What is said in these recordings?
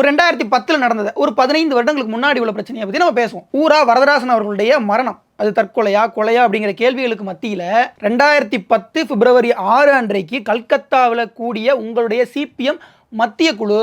ஒரு ரெண்டாயிரத்தி பத்தில் நடந்தது ஒரு பதினைந்து வருடங்களுக்கு முன்னாடி உள்ள பிரச்சனையை பற்றி நம்ம பேசுவோம். ஊரா வரதராசன் அவர்களுடைய மரணம். அது தற்கொலையா கொலையா அப்படிங்கிற கேள்விகளுக்கு மத்தியில் ரெண்டாயிரத்தி பத்து பிப்ரவரி ஆறு அன்றைக்கு கல்கத்தாவில் கூடிய உங்களுடைய சிபிஎம் மத்திய குழு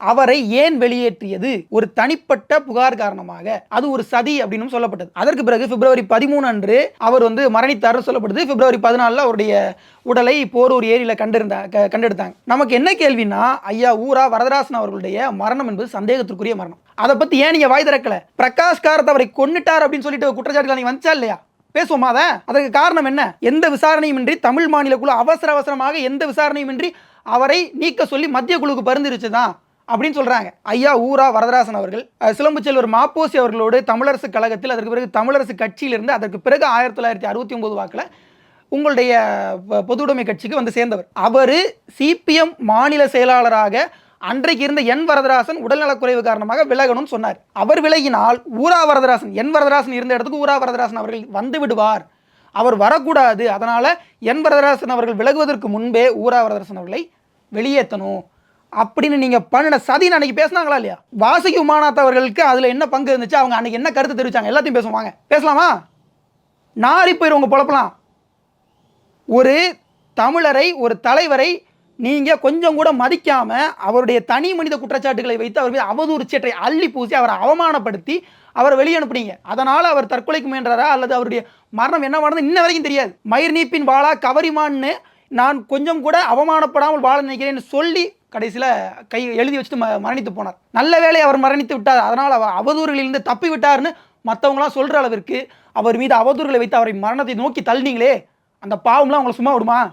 அவரை ஏன் வெளியேற்றியது? ஒரு தனிப்பட்ட புகார் காரணமாக. அது ஒரு சதி அப்படின்னு சொல்லப்பட்டது. அதற்கு பிறகு பிப்ரவரி பதிமூணு அன்று அவர் வந்து மரணித்தார்னு சொல்லப்படுது பிப்ரவரி பதினாலில் அவருடைய உடலை போரூர் ஏரியில் கண்டிருந்த க- கண்டெடுத்தாங்க. நமக்கு என்ன கேள்வினா ஐயா ஊரா வரதராசன் அவர்களுடைய மரணம் என்பது சந்தேகத்திற்குரிய மரணம். அதை பற்றி ஏன் நீங்கள் வாய் திறக்கல? பிரகாஷ் காரத் அவரை கொன்னுட்டார் அப்படின்னு சொல்லிட்டு குற்றச்சாட்டுகள் நீங்கள் வந்துச்சா இல்லையா? பேசுவோமா அதை? அதற்கு காரணம் என்ன? எந்த விசாரணையுமின்றி தமிழ் மாநில குழு அவசர அவசரமாக எந்த விசாரணையுமின்றி அவரை நீக்க சொல்லி மத்திய குழுக்கு பரிந்துரைச்சு தான் அப்படின்னு சொல்கிறாங்க ஐயா ஊரா வரதராசன் அவர்கள் அஹ், சிலம்பு செல்வர் மாப்போசி அவர்களோடு தமிழரசு கழகத்தில் அதற்கு பிறகு தமிழரசு கட்சியிலிருந்து அதற்கு பிறகு ஆயிரத்தி தொள்ளாயிரத்தி அறுபத்தி ஒன்பது வாக்கில் உங்களுடைய பொதுவுடைமை கட்சிக்கு வந்து சேர்ந்தவர். அவர் சிபிஎம் மாநில செயலாளராக அன்றைக்கு இருந்த என் வரதராசன் உடல்நலக்குறைவு காரணமாக விலகணும்னு சொன்னார். அவர் விலகினால் ஊரா வரதராசன் என் வரதராசன் இருந்த இடத்துக்கு ஊரா வரதராசன் அவர்கள் வந்து விடுவார். அவர் வரக்கூடாது. அதனால் என் வரதராசன் அவர்கள் விலகுவதற்கு முன்பே ஊரா வரதராசன் அவர்களை வெளியேற்றணும். அப்படின்னு நீங்கள் பண்ணின சதின்னு அன்னைக்கு பேசுனாங்களா இல்லையா? வாசகி உமாநாத் அவர்களுக்கு என்ன பங்கு இருந்துச்சு? அவங்க அன்றைக்கி என்ன கருத்து தெரிவிச்சாங்க? எல்லாத்தையும் பேசுவாங்க பேசலாமா? நாரி போயிடுவங்க பொழப்பலாம் ஒரு தமிழரை ஒரு தலைவரை நீங்கள் கொஞ்சம் கூட மதிக்காமல் அவருடைய தனி மனித குற்றச்சாட்டுகளை வைத்து அவர் மீது அவதூறு சேற்றை அள்ளி பூசி அவரை அவமானப்படுத்தி அவரை வெளியே அதனால் அவர் தற்கொலைக்கு முயன்றாரா? அல்லது அவருடைய மரணம் என்ன நடந்தது இன்ன வரைக்கும் தெரியாது. மயிர் நீப்பின் வாழா கவரிமான்னு நான் கொஞ்சம் கூட அவமானப்படாமல் வாழ நினைக்கிறேன்னு சொல்லி கடைசியில் கை எழுதி வச்சுட்டு ம- மரணித்து போனார். நல்ல வேலை அவர் மரணித்து விட்டார். அதனால் அவர் அவதூறுகளிலிருந்து தப்பி விட்டார்னு மற்றவங்களாம் சொல்கிற அளவிற்கு அவர் மீது அவதூறுகளை வைத்து அவரை மரணத்தை நோக்கி தள்ளினீங்களே அந்த பாவம்லாம் உங்களை சும்மா விடுமா?